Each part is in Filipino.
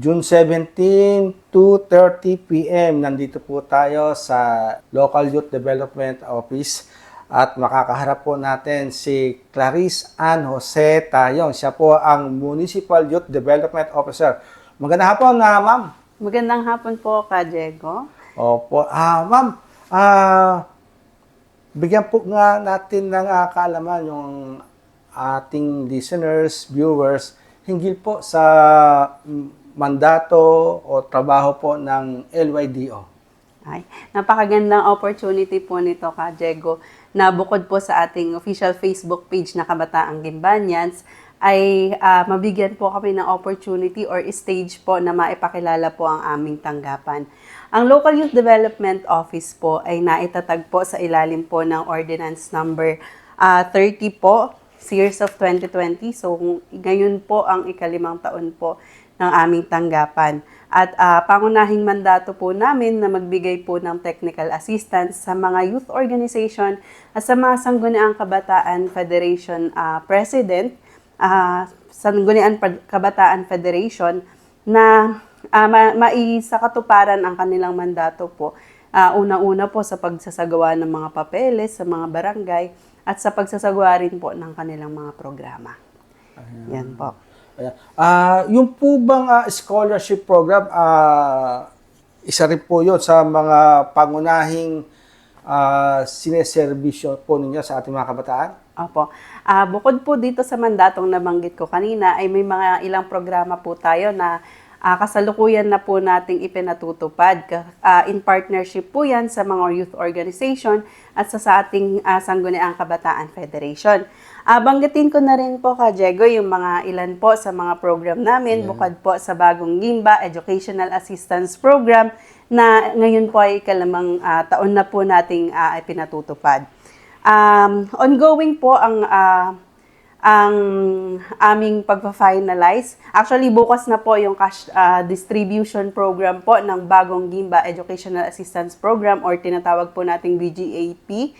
June 17, 2.30 p.m. Nandito po tayo sa Local Youth Development Office at makakaharap po natin si Clarice Ann Jose Tayong. Siya po ang Municipal Youth Development Officer. Magandang hapon na ma'am. Magandang hapon po, Ka Diego. Opo. Ah, ma'am, ah, bigyan po nga natin ng ah, kaalaman yung ating listeners, viewers, hinggil po sa mm, mandato o trabaho po ng LYDO. Ay, napakagandang opportunity po nito, Ka Diego, na bukod po sa ating official Facebook page na Kabataang Gimbanyans, ay ah, mabigyan po kami ng opportunity or stage po na maipakilala po ang aming tanggapan. Ang Local Youth Development Office po ay naitatag po sa ilalim po ng Ordinance Number ah, 30 po, Series of 2020. So ngayon po ang ikalimang taon po ng aming tanggapan. At ah, pangunahing mandato po namin na magbigay po ng technical assistance sa mga youth organization at sa mga Sangguniang Kabataan Federation ah, President, ah, Sangguniang Kabataan Federation na uh, ma- maisakatuparan ang kanilang mandato po. Ah, unang-una po sa pagsasagawa ng mga papeles sa mga barangay at sa pagsasagawa rin po ng kanilang mga programa. Yan po. Ayan. Ah, yung po bang ah, scholarship program, ah, isa rin po yun sa mga pangunahing ah, sineserbisyo po ninyo sa ating mga kabataan? Opo. Ah, bukod po dito sa mandatong nabanggit ko kanina, ay may mga ilang programa po tayo na ah, kasalukuyan na po nating ipinatutupad. Ah, in partnership po yan sa mga youth organization at sa, sa ating ah, Sangguniang Kabataan Federation. Ah, banggitin ko na rin po ka Diego yung mga ilan po sa mga program namin bukod po sa bagong Gimba Educational Assistance Program na ngayon po ay ikalamang ah, taon na po nating ah, ipinatutupad. Um, ongoing po ang ah, ang aming pagpa-finalize. Actually, bukas na po yung cash ah, distribution program po ng bagong Gimba Educational Assistance Program or tinatawag po nating BGAP.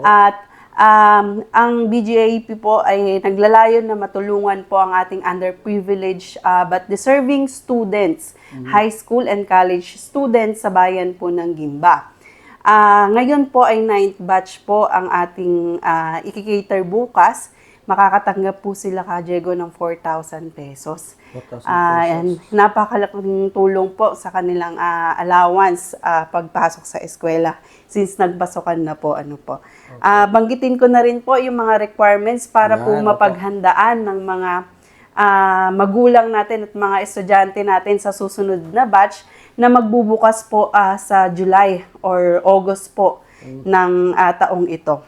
At um, ang BGAP po ay naglalayon na matulungan po ang ating underprivileged ah, but deserving students, high school and college students sa bayan po ng Gimba. Ah, ngayon po ay ninth batch po ang ating uh, ikikater bukas. Makakatanggap po sila ka Diego ng 4,000 pesos. 4,000 Ah, and napakalaking tulong po sa kanilang ah, allowance ah, pagpasok sa eskwela since nagpasokan na po ano po. Ah, banggitin ko na rin po yung mga requirements para po Yan, opo. mapaghandaan ng mga ah, magulang natin at mga estudyante natin sa susunod na batch na magbubukas po ah, sa July or August po ng ah, taong ito.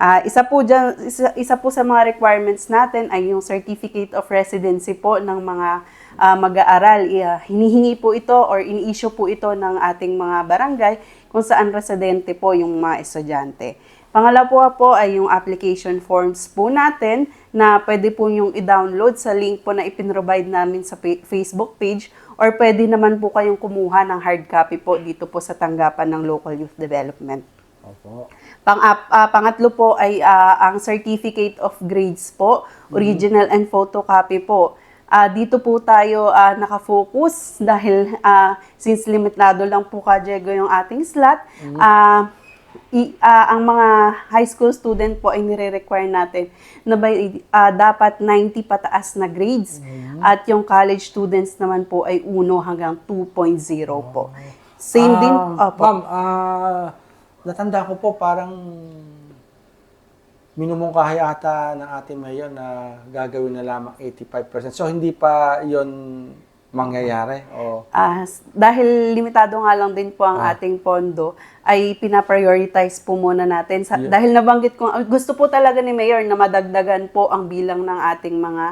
Ah, isa po dyan, isa, isa po sa mga requirements natin ay yung certificate of residency po ng mga ah, mag-aaral. I- hinihingi po ito or ini-issue po ito ng ating mga barangay kung saan residente po yung mga estudyante. Pangalawa po ay yung application forms po natin na pwede po yung i-download sa link po na ipinrovide namin sa Facebook page or pwede naman po kayong kumuha ng hard copy po dito po sa tanggapan ng Local Youth Development. Opo. Pang ah, pangatlo po ay ah, ang certificate of grades po, original and photocopy po. Ah, dito po tayo ah, nakafocus dahil ah, since limitado lang po ka Diego yung ating slot, ah, i- ah, ang mga high school student po ay nire-require natin na by, ah, dapat 90 pataas na grades at yung college students naman po ay 1 hanggang 2.0 po. Same din, Ah, opo. Ma'am, ah, natanda ko po parang minumungkahi ata ng ating mayor na gagawin na lamang 85%. So, hindi pa yon mangyayari? O, Ah, dahil limitado nga lang din po ang ating pondo, ay pinaprioritize po muna natin. Sa, Dahil nabanggit ko, ah, gusto po talaga ni Mayor na madagdagan po ang bilang ng ating mga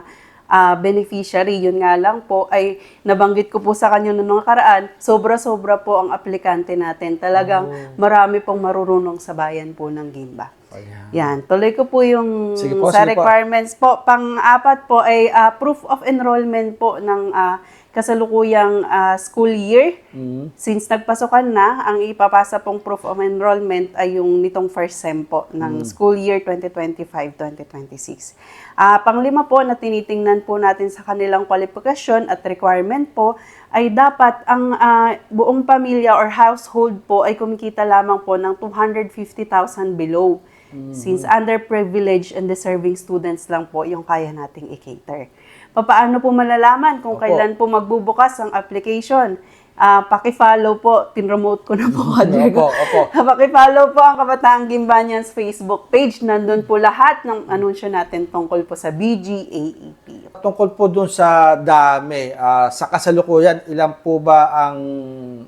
ah, beneficiary. Yun nga lang po, ay nabanggit ko po sa kanya noong nakaraan, sobra-sobra po ang aplikante natin. Talagang marami pong marurunong sa bayan po ng Gimba. ayan. Yan, tuloy ko po yung Sige po, sa sige po. requirements po. Pang-apat po ay ah, proof of enrollment po ng ah, kasalukuyang ah, school year. Mm. Since nagpasokan na, ang ipapasa pong proof of enrollment ay yung nitong first sem po ng school year 2025-2026. Ah, panglima po na tinitingnan po natin sa kanilang kwalifikasyon at requirement po ay dapat ang ah, buong pamilya or household po ay kumikita lamang po ng 250,000 below. Since underprivileged and deserving students lang po yung kaya nating i-cater. Papaano po malalaman kung Opo. kailan po magbubukas ang application? Ah, paki-follow po, tinremote ko na po Opo, Diego. opo. Paki-follow po ang Kabataang Gimbanyans Facebook page. Nandun po lahat ng anunsyo natin tungkol po sa BGAEP. Tungkol po dun sa dami, ah, sa kasalukuyan, ilan po ba ang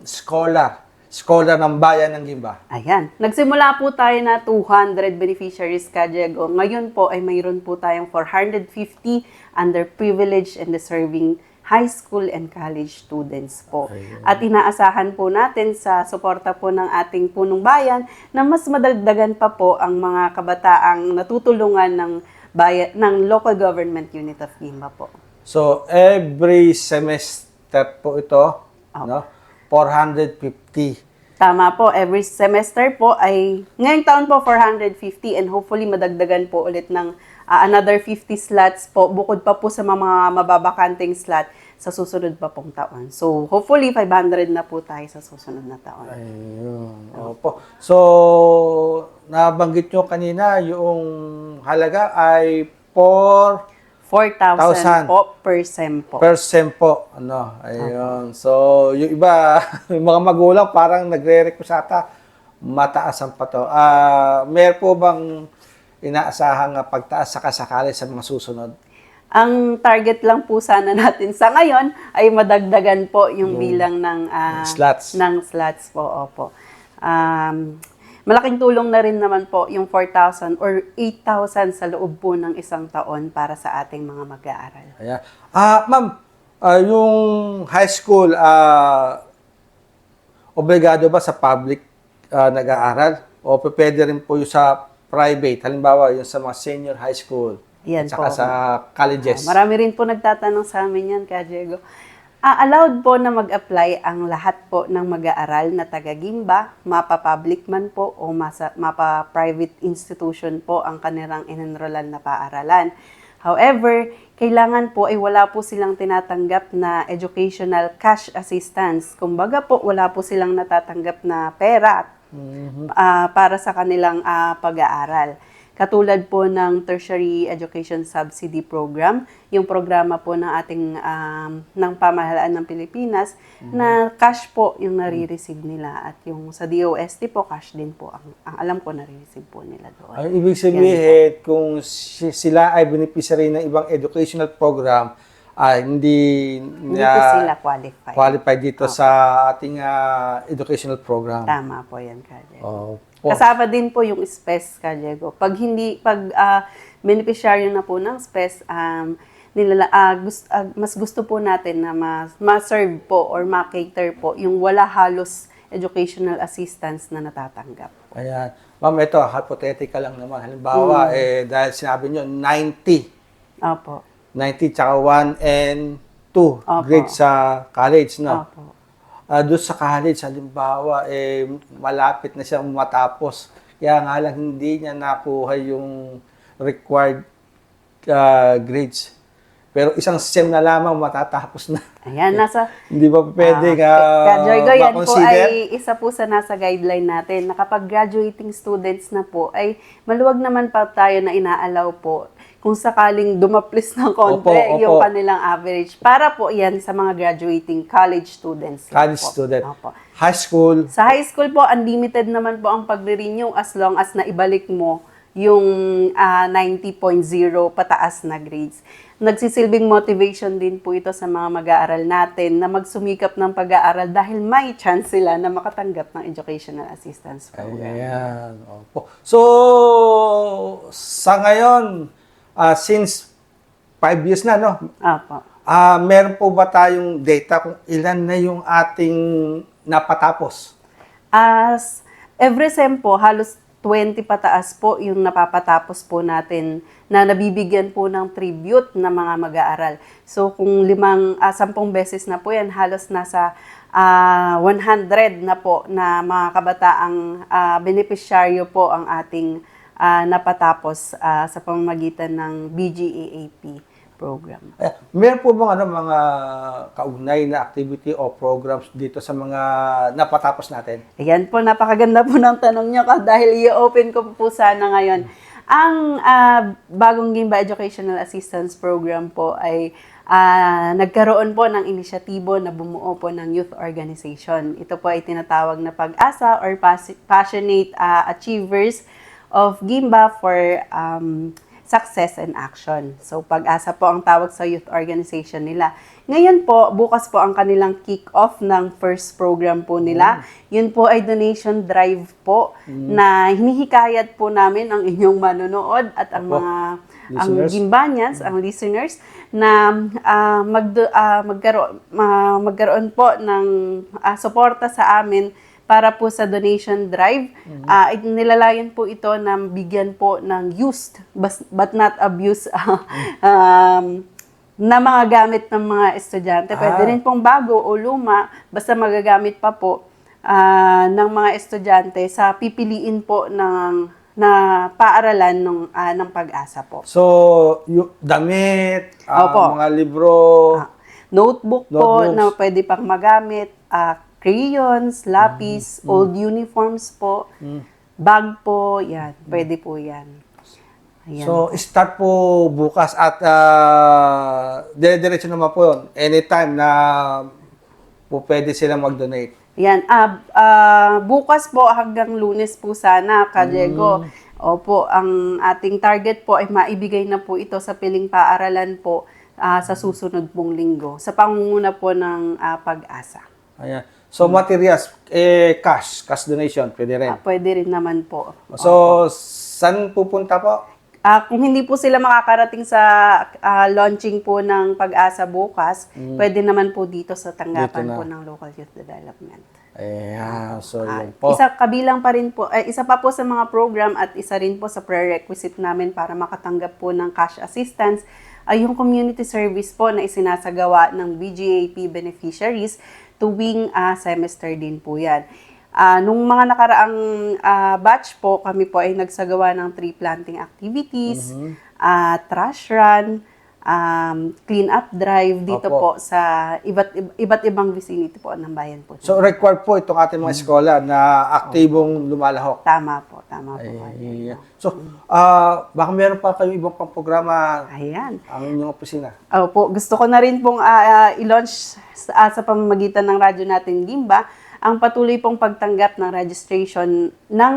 scholar, scholar ng bayan ng Gimba? Ayan. Nagsimula po tayo na 200 beneficiaries ka, Diego. Ngayon po ay mayroon po tayong 450 underprivileged and deserving high school and college students po. At inaasahan po natin sa suporta po ng ating punong bayan na mas madagdagan pa po ang mga kabataang natutulungan ng bayan, ng local government unit of Gimba po. So, every semester po ito, no? 450. Tama po, every semester po ay, ngayong taon po 450 and hopefully madagdagan po ulit ng ah, another 50 slots po, bukod pa po sa mga mababakanting slot sa susunod pa pong taon. So, hopefully 500 na po tayo sa susunod na taon. Ayun. Opo. So, nabanggit nyo kanina, yung halaga ay 4 4,000 po per sem po. per sem po. Ano, ayun. So, yung iba, yung mga magulang parang nagre-request ata, mataasan pa to. Ah, meron po bang inaasahang ah, pagtaas sa kasakali sa mga susunod? Ang target lang po sana natin sa ngayon ay madagdagan po yung bilang ng ah, Slots. ng slots po. Opo. Um, malaking tulong na rin naman po yung 4,000 or 8,000 sa loob po ng isang taon para sa ating mga mag-aaral. Ayan. Ah, ma'am, ah, yung high school, ah, obligado ba sa public ah, nag-aaral? O pwede rin po yung sa private? Halimbawa, yung sa mga senior high school. Yan at saka po. sa colleges. Ah, marami rin po nagtatanong sa amin yan, Ka Diego. Ah, allowed po na mag-apply ang lahat po ng mag-aaral na taga-Gimba, mapa-public man po o masa, mapa-private institution po ang kanilang inenrollan na paaralan. However, kailangan po ay wala po silang tinatanggap na educational cash assistance. Kumbaga po, wala po silang natatanggap na pera ah, para sa kanilang ah, pag-aaral. Katulad po ng Tertiary Education Subsidy Program, yung programa po ng ating um, ng pamahalaan ng Pilipinas na cash po yung nare-receive nila at yung sa DOST po cash din po ang, ang alam ko nare-receive po nila doon. Ay, ibig sabihin, kung si- sila ay beneficiary ng ibang educational program, ay hindi, Hindi po sila qualified. qualified dito sa ating ah, educational program. Tama po yan, Kaje. Oh, Kasama din po yung SPES, ka Diego. Pag hindi, pag ah, beneficiary na po ng SPES, um, nilala, ah, gust- ah, mas gusto po natin na mas, ma-serve po or ma-cater po yung wala halos educational assistance na natatanggap. Ayan. Ma'am, ito, hypothetical lang naman. Halimbawa, eh, dahil sinabi nyo, 90. Opo. 90 tsaka 1 and 2 Opo. grade sa college, no? Opo. Ah, doon sa college, halimbawa, eh, malapit na siyang matapos. Kaya nga lang hindi niya nakuha yung required ah, grades. Pero isang SEM na lamang matatapos na. Ayan, nasa... hindi ba pwede ka Ka-Joy Go, yan po ay isa po sa nasa guideline natin na kapag graduating students na po ay maluwag naman pa tayo na inaalaw po kung sakaling dumaplis ng konti Opo, opo. yung kanilang average. Para po yan sa mga graduating college students. College po. student. Opo. High school, Sa high school po, unlimited naman po ang pagre-renew as long as naibalik mo yung ah, 90.0 pataas na grades. Nagsisilbing motivation din po ito sa mga mag-aaral natin na magsumikap ng pag-aaral dahil may chance sila na makatanggap ng educational assistance program. Ayan. Opo. So, sa ngayon, ah, since five years na, no? Opo. Ah, meron po ba tayong data kung ilan na yung ating napatapos? As every sem po, halos 20 pataas po yung napapatapos po natin na nabibigyan po ng tribute na mga mag-aaral. So kung limang, ah, sampung beses na po yan, halos nasa ah, 100 na po na mga kabataang ah, beneficiaryo po ang ating ah, napatapos ah, sa pamamagitan ng BGAAP program. Eh, meron po bang ano, mga kaunay na activity o programs dito sa mga napatapos natin? Ayan po, napakaganda po ng tanong nyo dahil i-open ko po sana ngayon. Ang ah, bagong Gimba Educational Assistance Program po ay ah, nagkaroon po ng inisyatibo na bumuo po ng youth organization. Ito po ay tinatawag na pag-asa or pas- passionate ah, achievers of Gimba for um, success and action. So, pag-asa po ang tawag sa youth organization nila. Ngayon po, bukas po ang kanilang kick-off ng first program po nila. Yun po ay donation drive po na hinihikayat po namin ang inyong manonood at ang Opo. mga ang Listeners. Gimbanyans, ang listeners na ah, magdo, ah, magkaroon, ma- magkaroon po ng ah, suporta sa amin para po sa donation drive. Ah, it- nilalayan po ito na bigyan po ng used but not abused um, na mga gamit ng mga estudyante. Pwede Ah. rin pong bago o luma, basta magagamit pa po ah, ng mga estudyante sa pipiliin po ng na paaralan ng ah, ng pag-asa po. So, yung damit, ah, Opo. mga libro, Ah, notebook po Notebooks. na pwede pang magamit, ah, crayons, lapis, Mm, old uniforms po, bag po, yan, pwede po yan. Ayan. So, start po bukas at uh, dire-diretso naman po yun. Anytime na po pwede silang mag-donate. Yan, ah, ah, bukas po hanggang lunes po sana, Ka Diego. Opo, ang ating target po ay maibigay na po ito sa piling paaralan po ah, sa susunod pong linggo sa pangunguna po ng ah, pag-asa. Ayan. So, materials, eh, cash, cash donation, pwede rin. Ah, pwede rin naman po. So, saan pupunta po? Ah, kung hindi po sila makakarating sa ah, launching po ng pag-asa bukas, pwede naman po dito sa tanggapan Mm. Dito po ng Local Youth Development. Ayan, so Ah, yun po. isa kabilang pa rin po, eh, isa pa po sa mga program at isa rin po sa prerequisite namin para makatanggap po ng cash assistance ay yung community service po na isinasagawa ng BGAP beneficiaries tuwing ah, semester din po yan. Ah, nung mga nakaraang ah, batch po, kami po ay nagsagawa ng tree planting activities, Mm-hmm. ah, trash run, um, clean up drive dito Opo. po sa iba't iba't ibang vicinity po ng bayan po. So, required po itong ating mga eskwela na aktibong lumalahok. Tama po, tama po. Ayan. So, ah baka meron pa kayong ibang pang programa Ayan. ang inyong opisina. Opo, gusto ko na rin pong ah, ah, i-launch sa, ah, sa pamamagitan ng radyo natin Gimba ang patuloy pong pagtanggap ng registration ng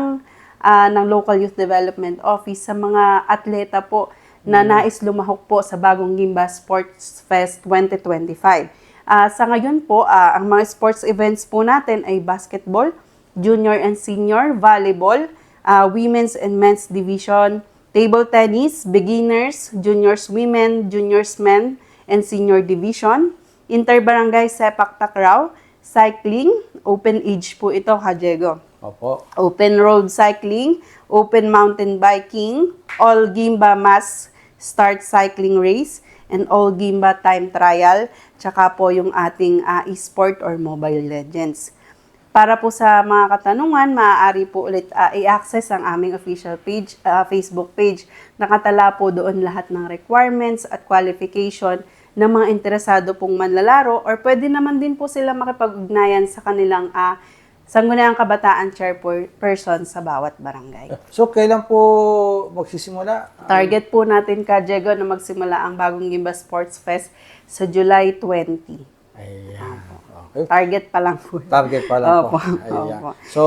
ah, ng Local Youth Development Office sa mga atleta po na nais lumahok po sa bagong Gimba Sports Fest 2025. Ah, sa ngayon po, ah, ang mga sports events po natin ay basketball, junior and senior, volleyball, ah, women's and men's division, table tennis, beginners, juniors women, juniors men, and senior division, interbarangay sepak takraw, cycling, open age po ito, ha, Diego. Opo. Open road cycling, open mountain biking, all Gimba mass start cycling race, and all Gimba time trial, tsaka po yung ating ah, e-sport or mobile legends. Para po sa mga katanungan, maaari po ulit ah, i-access ang aming official page, ah, Facebook page. Nakatala po doon lahat ng requirements at qualification ng mga interesado pong manlalaro or pwede naman din po sila makipag-ugnayan sa kanilang ah, Sangguniang Kabataan Chairperson sa bawat barangay. So, kailan po magsisimula? Target po natin ka, Diego, na magsimula ang bagong Gimba Sports Fest sa July 20. Ayan. Okay. Target pa lang po. Target pa lang po. Opo, Ayan. opo. So,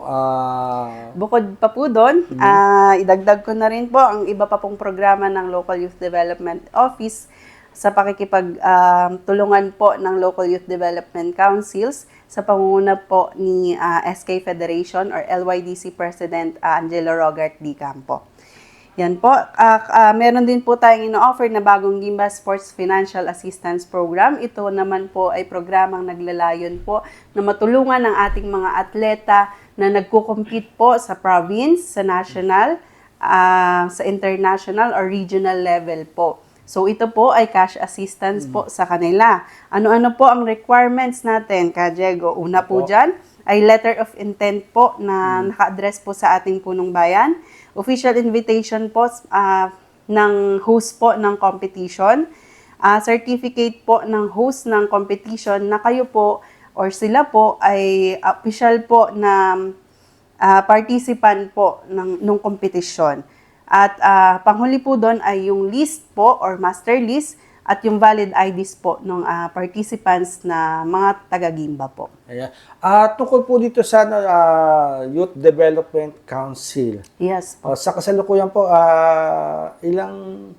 ah Bukod pa po doon, ah, idagdag ko na rin po ang iba pa pong programa ng Local Youth Development Office sa pakikipag-tulungan po ng Local Youth Development Councils sa pangunguna po ni ah, SK Federation or LYDC President ah, Angelo Rogart D. Campo. Yan po. Ah, ah, meron din po tayong ino-offer na bagong Gimba Sports Financial Assistance Program. Ito naman po ay programang naglalayon po na matulungan ang ating mga atleta na nagko-compete po sa province, sa national, ah, sa international or regional level po. So ito po ay cash assistance po sa kanila. Ano-ano po ang requirements natin, Ka Diego? Una po Opo. dyan ay letter of intent po na naka-address po sa ating punong bayan. Official invitation po ah, ng host po ng competition. Ah, certificate po ng host ng competition na kayo po or sila po ay official po na ah, participant po ng nung kompetisyon. At ah, panghuli po doon ay yung list po or master list at yung valid IDs po ng ah, participants na mga taga-Gimba po. Ayan. Ah, tungkol po dito sa ah, Youth Development Council. Yes po. Oh, sa kasalukuyan po, ah, ilang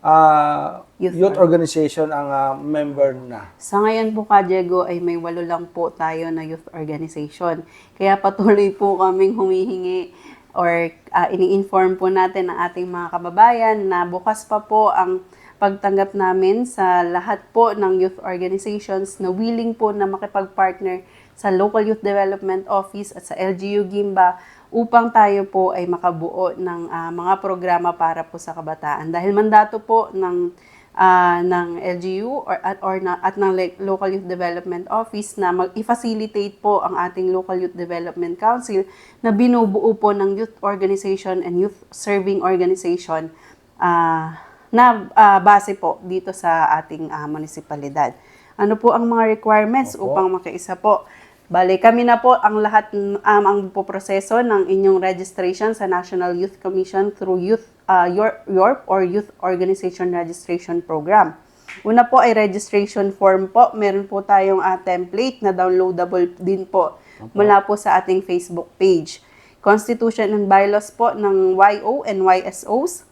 ah, Youth youth, org- organization ang ah, member na? Sa ngayon po, Ka Diego, ay may walo lang po tayo na youth organization. Kaya patuloy po kaming humihingi or ah, ini-inform po natin ang ating mga kababayan na bukas pa po ang pagtanggap namin sa lahat po ng youth organizations na willing po na makipag-partner sa Local Youth Development Office at sa LGU Gimba upang tayo po ay makabuo ng ah, mga programa para po sa kabataan. Dahil mandato po ng ah, ng LGU or at or na, at ng like, Local Youth Development Office na mag i-facilitate po ang ating Local Youth Development Council na binubuo po ng youth organization and youth serving organization ah, na ah, base po dito sa ating ah, munisipalidad. Ano po ang mga requirements Opo. upang makiisa po? Bale, kami na po ang lahat um, ang poproseso ng inyong registration sa National Youth Commission through Youth uh, Your YORP or Youth Organization Registration Program. Una po ay registration form po. Meron po tayong uh, template na downloadable din po mula po sa ating Facebook page. Constitution and bylaws po ng YO and YSOs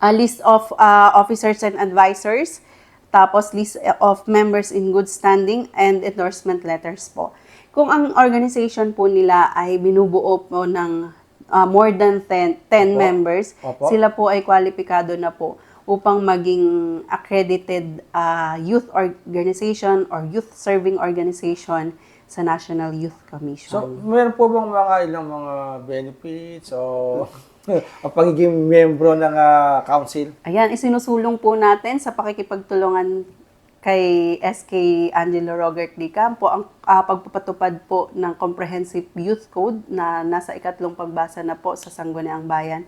a list of uh, officers and advisors, tapos list of members in good standing and endorsement letters po. Kung ang organization po nila ay binubuo po ng uh, more than 10, 10 Opo. members, Opo. sila po ay kwalipikado na po upang maging accredited uh, youth organization or youth serving organization sa National Youth Commission. So, meron po bang mga ilang mga benefits o ang pagiging membro ng ah, council? Ayan, isinusulong po natin sa pakikipagtulungan kay SK Angelo Robert D. Campo ang ah, pagpapatupad po ng Comprehensive Youth Code na nasa ikatlong pagbasa na po sa Sangguniang Bayan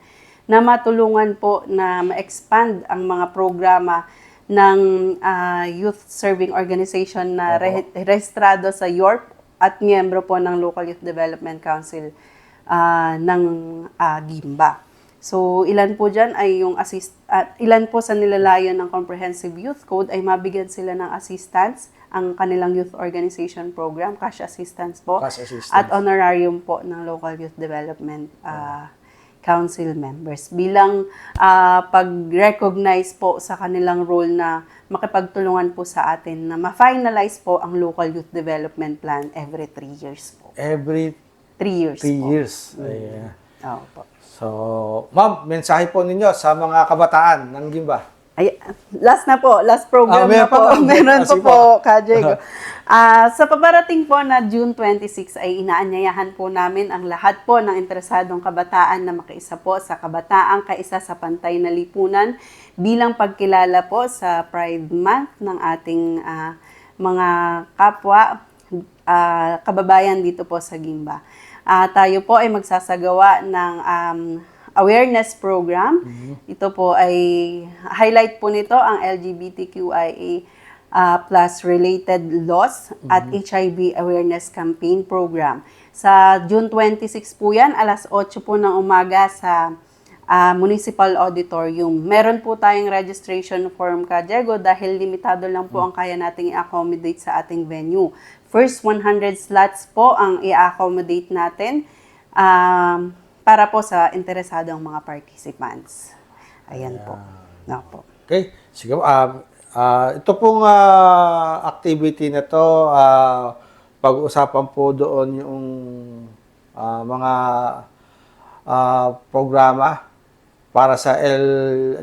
na matulungan po na ma-expand ang mga programa ng ah, youth serving organization na re- rehistrado sa YORP at miyembro po ng Local Youth Development Council ah, ng ah, Gimba. So, ilan po dyan ay yung assist, at ilan po sa nilalayon ng Comprehensive Youth Code ay mabigyan sila ng assistance ang kanilang youth organization program, cash assistance po, Cash assistance. at honorarium po ng Local Youth Development ah, Council members bilang ah, pag-recognize po sa kanilang role na makipagtulungan po sa atin na ma-finalize po ang Local Youth Development Plan every three years po. Every Three years three po. years. Ayan. Oo po. So, ma'am, mensahe po ninyo sa mga kabataan ng Gimba. Ay, last na po, last Ah, program meron na po. pa ba? meron Ah, pa sige po, po. Ka Diego. Ah, sa paparating po na June 26 ay inaanyayahan po namin ang lahat po ng interesadong kabataan na makiisa po sa kabataang kaisa sa pantay na lipunan bilang pagkilala po sa Pride Month ng ating ah, mga kapwa ah, kababayan dito po sa Gimba. Ah, tayo po ay magsasagawa ng um, awareness program. Ito po ay highlight po nito ang LGBTQIA uh, plus related laws at HIV awareness campaign program. Sa June 26 po yan, alas 8 po ng umaga sa ah, Municipal Auditorium. Meron po tayong registration form ka, Diego, dahil limitado lang po ang kaya nating i-accommodate sa ating venue. First 100 slots po ang i-accommodate natin um, para po sa interesadong mga participants. Ayan po. No po. Okay? Sige po. ah, ah, ito pong ah, activity na to, ah, pag-usapan po doon yung ah, mga ah, programa para sa L...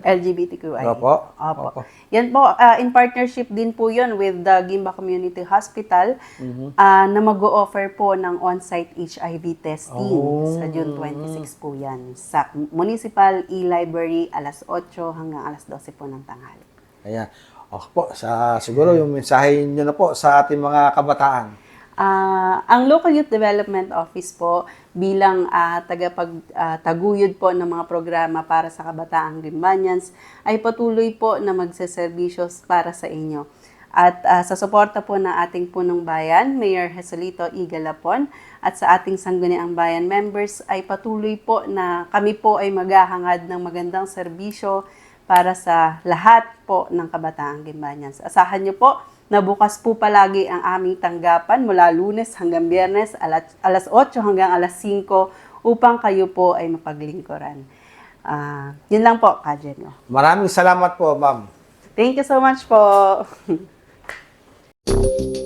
LGBTQI. Opo. Opo. Opo. Yan po, ah, in partnership din po yun with the Gimba Community Hospital Mhm. ah, na mag-o-offer po ng on-site HIV testing Oh. sa June 26 po yan. Sa Municipal E-Library, alas 8 hanggang alas 12 po ng tanghali. Ayan. Okay po, sa, siguro yung mensahe nyo na po sa ating mga kabataan. Ah, ang Local Youth Development Office po bilang ah, tagapag ah, taguyod po ng mga programa para sa kabataang Gimbanyans ay patuloy po na magseserbisyos para sa inyo. At ah, sa suporta po ng ating punong bayan, Mayor Jesolito Igalapon, at sa ating Sangguniang Bayan members ay patuloy po na kami po ay maghahangad ng magandang serbisyo para sa lahat po ng kabataang Gimbanyans. Asahan niyo po na bukas po palagi ang aming tanggapan mula lunes hanggang biyernes alas, alas 8 hanggang alas 5 upang kayo po ay mapaglingkuran. Uh, yun lang po, Kajen. Maraming salamat po, ma'am. Thank you so much po.